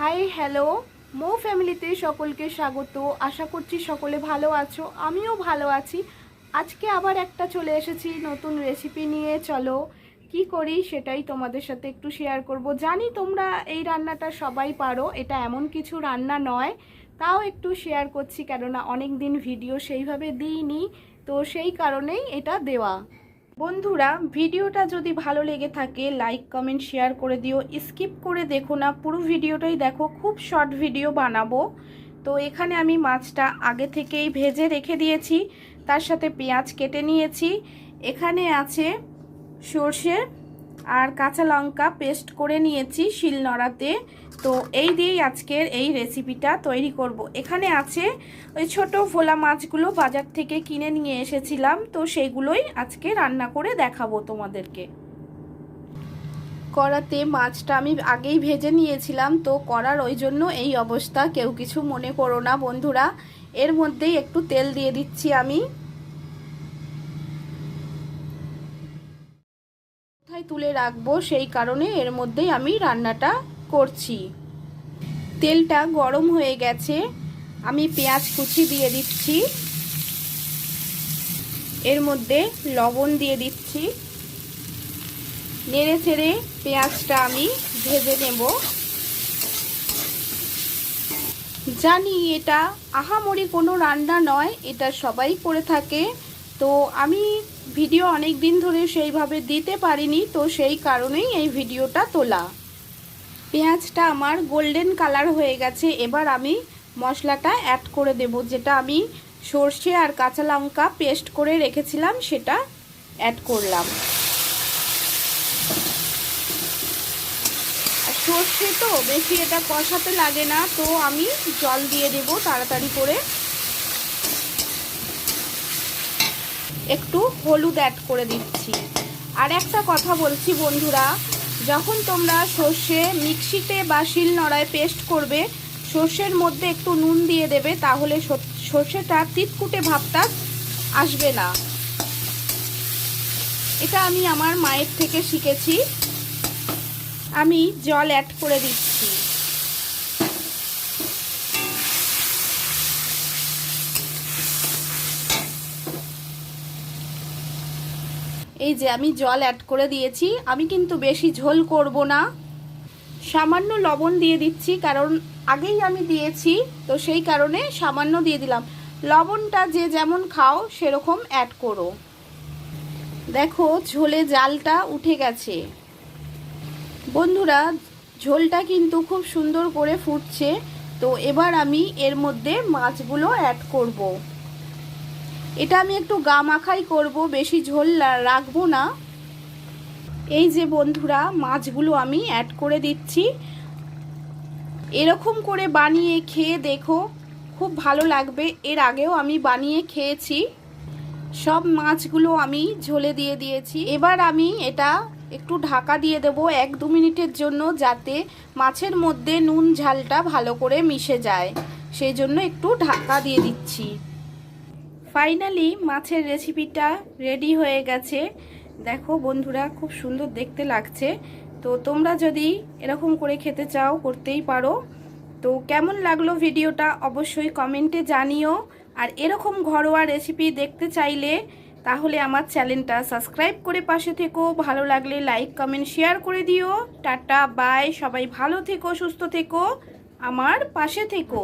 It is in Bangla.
হাই হ্যালো মো ফ্যামিলিতে সকলকে স্বাগত। আশা করছি সকলে ভালো আছো। আমিও ভালো আছি। আজকে আবার একটা চলে এসেছি নতুন রেসিপি নিয়ে। চলো, কি করি সেটাই তোমাদের সাথে একটু শেয়ার করব। জানি তোমরা এই রান্নাটা সবাই পারো। এটা এমন কিছু রান্না নয়। তাও একটু শেয়ার করছি কেননা অনেক দিন ভিডিও সেইভাবে দিইনি। তো সেই কারণেই এটা দেওয়া। বন্ধুরা, ভিডিওটা যদি ভালো লেগে থাকে লাইক কমেন্ট শেয়ার করে দিও। স্কিপ করে দেখো না, পুরো ভিডিওটাই দেখো। খুব শর্ট ভিডিও বানাবো। তো এখানে আমি মাছটা আগে থেকেই ভেজে রেখে দিয়েছি। তার সাথে পেঁয়াজ কেটে নিয়েছি। এখানে আছে সর্ষে আর কাঁচা লঙ্কা পেস্ট করে নিয়েছি শিলনোড়াতে। তো এই দিয়েই আজকের এই রেসিপিটা তৈরি করব। এখানে আছে ওই ছোট ভোলা মাছগুলো বাজার থেকে কিনে নিয়ে এসেছিলাম, তো সেইগুলোই আজকে রান্না করে দেখাবো তোমাদেরকে। কড়াতে মাছটা আমি আগেই ভেজে নিয়েছিলাম, তো করার ওই জন্য এই অবস্থা। কেউ কিছু মনে করো না বন্ধুরা, এর মধ্যেই একটু তেল দিয়ে দিচ্ছি আমি। কোথায় তুলে রাখব সেই কারণে এর মধ্যেই আমি রান্নাটা করছি। তেলটা গরম হয়ে গেছে। আমি পেঁয়াজ কুচি দিয়ে দিচ্ছি। এর মধ্যে লবণ দিয়ে দিচ্ছি। নেড়ে ছেড়ে পেঁয়াজটা আমি ভেজে নেব। জানি এটা আহামরি কোনো রান্না নয়, এটা সবাই করে থাকে। তো আমি ভিডিও অনেক দিন ধরে সেইভাবে দিতে পারিনি, তো সেই কারণেই এই ভিডিওটা তোলা। পেঁয়াজটা আমার গোল্ডেন কালার হয়ে গেছে। এবার আমি মশলাটা অ্যাড করে দেব, যেটা আমি সর্ষে আর কাঁচা লঙ্কা পেস্ট করে রেখেছিলাম, সেটা অ্যাড করলাম। সর্ষে তো বেশি এটা কষাতে লাগে না, তো আমি জল দিয়ে দেব তাড়াতাড়ি করে। একটু হলুদ অ্যাড করে দিচ্ছি। আর একটা কথা বলছি বন্ধুরা যখন তোমরা সর্ষে মিক্সিতে বা শিলনোড়ায় পেস্ট করবে, সর্ষের মধ্যে একটু নুন দিয়ে দেবে, তাহলে সর্ষেটা তিতকুটে ভাবটা আসবে না। এটা আমি আমার মায়ের থেকে শিখেছি। আমি জল অ্যাড করে দিচ্ছি। এই যে আমি জল অ্যাড করে দিয়েছি, আমি কিন্তু বেশি ঝোল করব না। সামান্য লবণ দিয়ে দিচ্ছি, কারণ আগেই আমি দিয়েছি, তো সেই কারণে সামান্য দিয়ে দিলাম। লবণটা যে যেমন খাও, সেরকম অ্যাড করো। দেখো, ঝোলে জালটা উঠে গেছে। বন্ধুরা, ঝোলটা কিন্তু খুব সুন্দর করে ফুটছে, তো এবার আমি এর মধ্যে মাছগুলো অ্যাড করব। এটা আমি একটু গা মাখাই করব, বেশি ঝোল রাখব না। এই যে বন্ধুরা, মাছগুলো আমি অ্যাড করে দিচ্ছি। এরকম করে বানিয়ে খেয়ে দেখো, খুব ভালো লাগবে। এর আগেও আমি বানিয়ে খেয়েছি। সব মাছগুলো আমি ঝোলে দিয়ে দিয়েছি। এবার আমি এটা একটু ঢাকা দিয়ে দেব এক দু মিনিটের জন্য, যাতে মাছের মধ্যে নুন ঝালটা ভালো করে মিশে যায়। সেই জন্য একটু ঢাকা দিয়ে দিচ্ছি। ফাইনালি মাছের রেসিপিটা রেডি হয়ে গেছে। দেখো বন্ধুরা, খুব সুন্দর দেখতে লাগছে। তো তোমরা যদি এরকম করে খেতে চাও, করতেই পারো। তো কেমন লাগল ভিডিওটা অবশ্যই কমেন্টে জানিও। আর এরকম ঘরোয়া রেসিপি দেখতে চাইলে, তাহলে আমার চ্যানেলটা সাবস্ক্রাইব করে পাশে থেকো। ভালো লাগলে লাইক কমেন্ট শেয়ার করে দিও। টাটা বাই সবাই ভালো থেকো, সুস্থ থেকো। আমার পাশে থেকো।